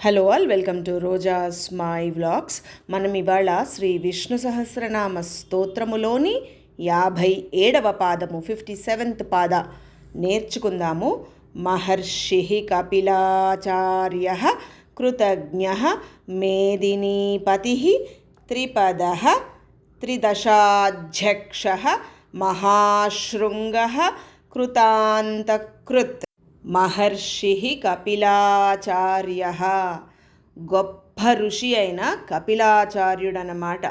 Hello all welcome to Roja's my vlogs మనం ఇవాళ శ్రీ విష్ణు సహస్రనామ స్తోత్రములోని యాభై ఏడవ పాదము ఫిఫ్టీ సెవెంత్ పాద నేర్చుకుందాము. మహర్షి కపిలాచార్య కృతజ్ఞ మేదినీపతి త్రిపద త్రిదశాధ్యక్ష మహాశృంగ కృతాంతకృత్ మహర్షి కపిలాచార్య. గొప్ప ఋషి అయిన కపిలాచార్యుడనమాట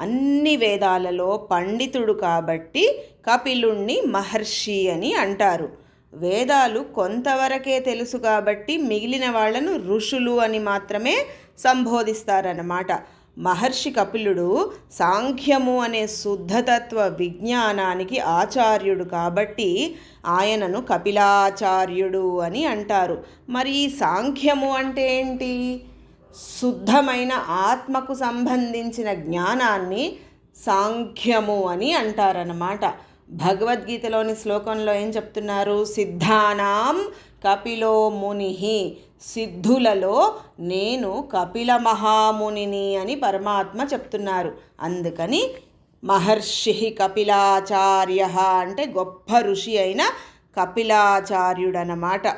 అన్ని వేదాలలో పండితుడు కాబట్టి కపిలుణ్ణి మహర్షి అని అంటారు. వేదాలు కొంతవరకే తెలుసు కాబట్టి మిగిలిన వాళ్ళను ఋషులు అని మాత్రమే సంబోధిస్తారన్నమాట. మహర్షి కపిలుడు సాంఖ్యము అనే శుద్ధతత్వ విజ్ఞానానికి ఆచార్యుడు కాబట్టి ఆయనను కపిలాచార్యుడు అని అంటారు. మరి సాంఖ్యము అంటే ఏంటి? శుద్ధమైన ఆత్మకు సంబంధించిన జ్ఞానాన్ని సాంఖ్యము అని అంటారన్నమాట. భగవద్గీతలోని శ్లోకంలో ఏం చెప్తున్నారు? సిద్ధానాం కపిలో ముని సిద్ధులలో నేను కపిల మహామునిని అని పరమాత్మ చెప్తున్నారు. అందుకని మహర్షి కపిలాచార్య అంటే గొప్ప ఋషి అయిన కపిలాచార్యుడనమాట.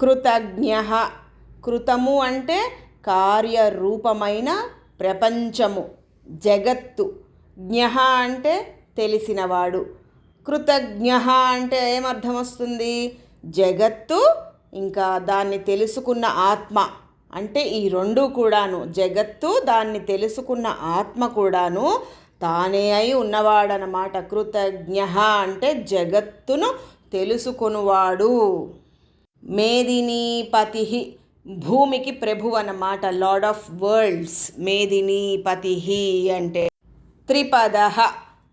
కృతజ్ఞ. కృతము అంటే కార్యరూపమైన ప్రపంచము జగత్తు. జ్ఞ అంటే తెలిసినవాడు. కృతజ్ఞ అంటే ఏమర్థం వస్తుంది? జగత్తు ఇంకా దాన్ని తెలుసుకున్న ఆత్మ. అంటే ఈ రెండు కూడాను జగత్తు దాన్ని తెలుసుకున్న ఆత్మ కూడాను తానే అయి ఉన్నవాడనమాట. కృతజ్ఞ అంటే జగత్తును తెలుసుకునివాడు. మేదినీపతి భూమికి ప్రభు అన్నమాట లార్డ్ ఆఫ్ వరల్డ్స్ మేదినీపతి అంటే త్రిపద.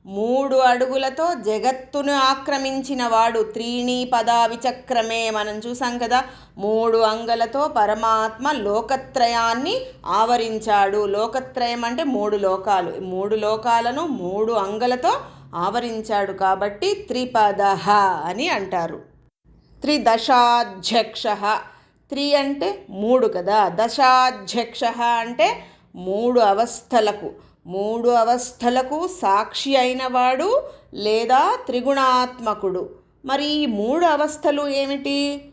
మూడు అడుగులతో జగత్తును ఆక్రమించిన వాడు త్రీణీ పదా విచక్రమే. మనం చూసాం కదా మూడు అంగలతో పరమాత్మ లోకత్రయాన్ని ఆవరించాడు. లోకత్రయం అంటే మూడు లోకాలు. మూడు లోకాలను మూడు అంగలతో ఆవరించాడు కాబట్టి త్రిపద అని అంటారు. త్రిదశాధ్యక్ష. త్రి అంటే మూడు కదా. దశాధ్యక్ష అంటే మూడు అవస్థలకు. మూడు అవస్థలకు సాక్షి అయినవాడు లేదా త్రిగుణాత్మకుడు. మరి ఈ మూడు అవస్థలు ఏమిటి?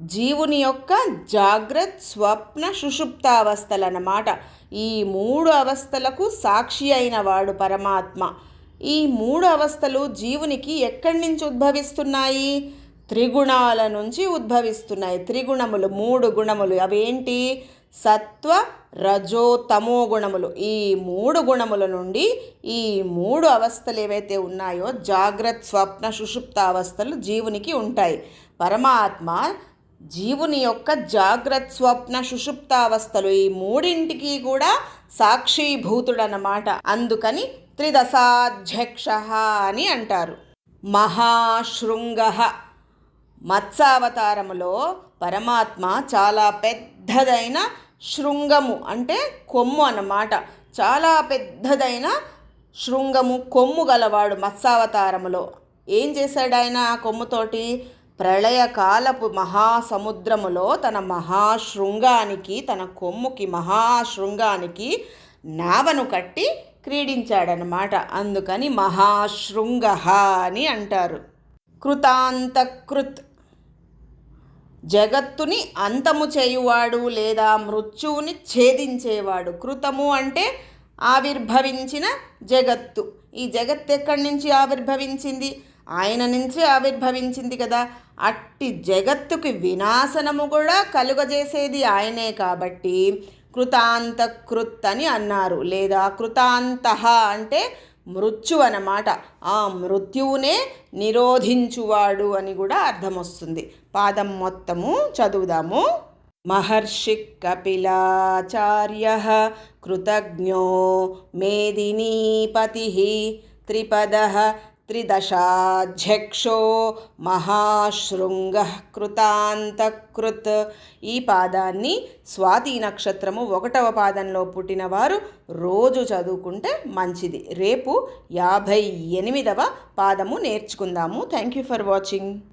జీవుని యొక్క జాగ్రత్ స్వప్న సుషుప్తావస్థలు అన్నమాట ఈ మూడు అవస్థలకు సాక్షి అయినవాడు పరమాత్మ. ఈ మూడు అవస్థలు జీవునికి ఎక్కడి నుంచి ఉద్భవిస్తున్నాయి? త్రిగుణాల నుంచి ఉద్భవిస్తున్నాయి. త్రిగుణములు మూడు గుణములు. అవేంటి? సత్వ రజో తమో గుణములు. ఈ మూడు గుణముల నుండి ఈ మూడు అవస్థలు ఏవైతే ఉన్నాయో జాగ్రత్త స్వప్న సుషుప్త అవస్థలు జీవునికి ఉంటాయి. పరమాత్మ జీవుని యొక్క జాగ్రత్త స్వప్న సుషుప్తావస్థలు ఈ మూడింటికి కూడా సాక్షీభూతుడన్నమాట. అందుకని త్రిదశాధ్యక్ష అని అంటారు. మహాశృంగ. మత్స్యావతారములో పరమాత్మ చాలా పెద్దదైన శృంగము అంటే కొమ్ము అన్నమాట. చాలా పెద్దదైన శృంగము కొమ్ము గలవాడు మత్స్యావతారములో. ఏం చేశాడు ఆయన ఆ కొమ్ముతోటి? ప్రళయకాలపు మహాసముద్రములో తన మహాశృంగానికి తన కొమ్ముకి మహాశృంగానికి నావను కట్టి క్రీడించాడనమాట అందుకని మహాశృంగ అని అంటారు. కృతాంతకృత్ జగత్తుని అంతము చేయువాడు లేదా మృత్యువుని ఛేదించేవాడు. కృతము అంటే ఆవిర్భవించిన జగత్తు. ఈ జగత్తు ఎక్కడి నుంచి ఆవిర్భవించింది? ఆయన నుంచి ఆవిర్భవించింది కదా. అట్టి జగత్తుకి వినాశనము కూడా కలుగజేసేది ఆయనే కాబట్టి కృతాంతకృత్ అని అన్నారు. లేదా కృతాంత అంటే మృత్యు అన్నమాట ఆ మృత్యువునే నిరోధించువాడు అని కూడా అర్థం వస్తుంది పాదం మొత్తము చదువుదాము. మహర్షి కపిలాచార్య కృతజ్ఞో మేదినీపతి త్రిపద త్రిదశాధ్యక్షో మహాశృంగ కృతాంతకృత్. ఈ పాదాన్ని స్వాతి నక్షత్రము ఒకటవ పాదంలో పుట్టినవారు రోజు చదువుకుంటే మంచిది. రేపు యాభై ఎనిమిదవ పాదము నేర్చుకుందాము. Thank you for watching